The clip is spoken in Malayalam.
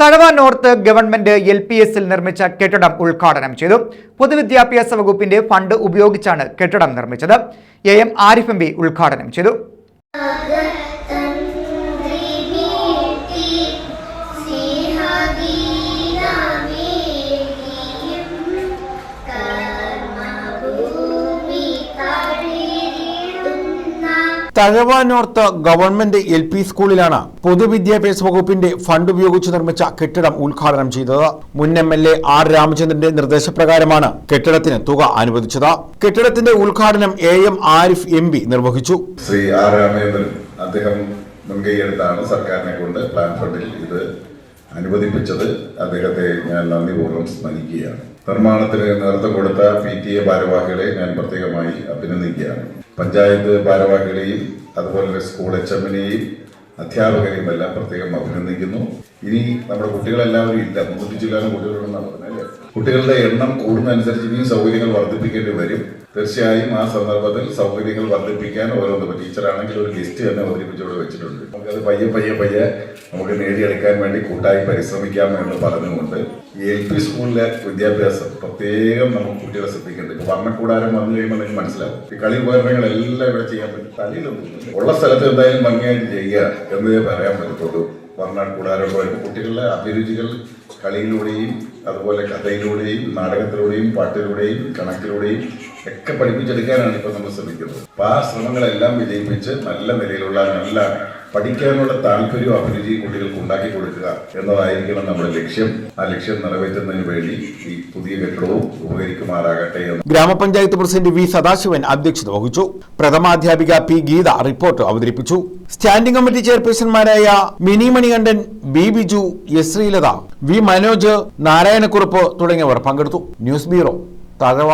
Thazhava north government L P എസിൽ നിർമ്മിച്ച കെട്ടിടം ഉദ്ഘാടനം ചെയ്തു. പൊതുവിദ്യാഭ്യാസ വകുപ്പിന്റെ ഫണ്ട് ഉപയോഗിച്ചാണ് കെട്ടിടം നിർമ്മിച്ചത്. A M Arif M P ഉദ്ഘാടനം ചെയ്തു. Thazhava north government L P സ്കൂളിലാണ് പൊതുവിദ്യാഭ്യാസ വകുപ്പിന്റെ ഫണ്ട് ഉപയോഗിച്ച് നിർമ്മിച്ച കെട്ടിടം ഉദ്ഘാടനം ചെയ്തത്. മുൻ എം എൽ എ ആർ രാമചന്ദ്രന്റെ നിർദ്ദേശപ്രകാരമാണ് കെട്ടിടത്തിന് തുക അനുവദിച്ചത്. കെട്ടിടത്തിന്റെ ഉദ്ഘാടനം A M Arif M P നിർവഹിച്ചു. ശ്രീ ആർ രാമചന്ദ്രൻ അദ്ദേഹം മുൻകൈയെടുത്താണ് സർക്കാരിനെ കൊണ്ട് പ്ലാൻ ഫണ്ടിൽ ഇത് അനുവദിപ്പിച്ചത് അദ്ദേഹത്തെ ഞാൻ നന്ദിപൂർവം സ്മരിക്കുകയാണ്. നിർമ്മാണത്തിന് നേതൃത്വം കൊടുത്ത പി ടി എ ഭാരവാഹികളെ ഞാൻ പ്രത്യേകമായി അഭിനന്ദിക്കുകയാണ്. പഞ്ചായത്ത് ഭാരവാഹികളെയും അതുപോലെ തന്നെ സ്കൂൾ എച്ച് എമ്മിനെയും അധ്യാപകരെയും എല്ലാം പ്രത്യേകം അഭിനന്ദിക്കുന്നു. ഇനി നമ്മുടെ കുട്ടികളെല്ലാവരും ഇല്ല. മുന്നൂറ്റി ചില്ലാനും കുട്ടികളുണ്ടെന്നാണ് പറഞ്ഞാൽ കുട്ടികളുടെ എണ്ണം കൂടുന്നതനുസരിച്ച് ഇനിയും സൗകര്യങ്ങൾ വർദ്ധിപ്പിക്കേണ്ടി വരും. തീർച്ചയായും ആ സന്ദർഭത്തിൽ സൗകര്യങ്ങൾ വർദ്ധിപ്പിക്കാൻ ഓരോന്ന് ടീച്ചറാണെങ്കിൽ ഒരു ലിസ്റ്റ് തന്നെ അവതരിപ്പിച്ചവിടെ വെച്ചിട്ടുണ്ട്. നമുക്കത് പയ്യെ പയ്യെ പയ്യെ നമുക്ക് നേടിയെടുക്കാൻ വേണ്ടി കൂട്ടായി പരിശ്രമിക്കാം എന്ന് പറഞ്ഞുകൊണ്ട് എൽ പി സ്കൂളിലെ വിദ്യാഭ്യാസം പ്രത്യേകം നമുക്ക് കുട്ടികളെ ശ്രദ്ധിക്കേണ്ടത്. ഇപ്പൊ വർണക്കൂടാരം വന്നു കഴിയുമ്പോൾ നിങ്ങൾക്ക് മനസ്സിലാവും. ഈ കളി ഉപകരണങ്ങളെല്ലാം ഇവിടെ ചെയ്യാൻ പറ്റും. കളിയിലൊന്നും ഉള്ള സ്ഥലത്ത് എന്തായാലും ഭംഗിയായിട്ട് ചെയ്യുക. എന്നതേ പറയാൻ പറ്റത്തുള്ളൂ. വർണാട് കൂടാരമൊക്കെ കുട്ടികളുടെ അഭിരുചികൾ കളിയിലൂടെയും അതുപോലെ കഥയിലൂടെയും നാടകത്തിലൂടെയും പാട്ടിലൂടെയും കണക്കിലൂടെയും ഒക്കെ പഠിപ്പിച്ചെടുക്കാനാണ് ഇപ്പോൾ നമ്മൾ ശ്രമിക്കുന്നത്. അപ്പൊ ആ ശ്രമങ്ങളെല്ലാം വിജയിപ്പിച്ച് നല്ല നിലയിലുള്ള നല്ല പഠിക്കാനുള്ള താല്പര്യവും അഭിരുചിയും കുട്ടികൾക്ക് ഉണ്ടാക്കി കൊടുക്കുക എന്നതായിരിക്കണം നമ്മുടെ ലക്ഷ്യം. ആ ലക്ഷ്യം നിറവേറ്റുന്നതിന് വേണ്ടി ഈ പുതിയ കെട്ടിടവും ഉപകരിക്കുമാറാകട്ടെ എന്ന്. ഗ്രാമപഞ്ചായത്ത് പ്രസിഡന്റ് വി സദാശിവൻ അധ്യക്ഷത വഹിച്ചു. പ്രഥമാധ്യാപിക പി ഗീത റിപ്പോർട്ട് അവതരിപ്പിച്ചു. Standing committee ചെയർപേഴ്സൺമാരായ Mini Manikandan B Biju S Sreelatha V Manoj Narayanakurup തുടങ്ങിയവർ പങ്കെടുത്തു. News bureau Thazhava.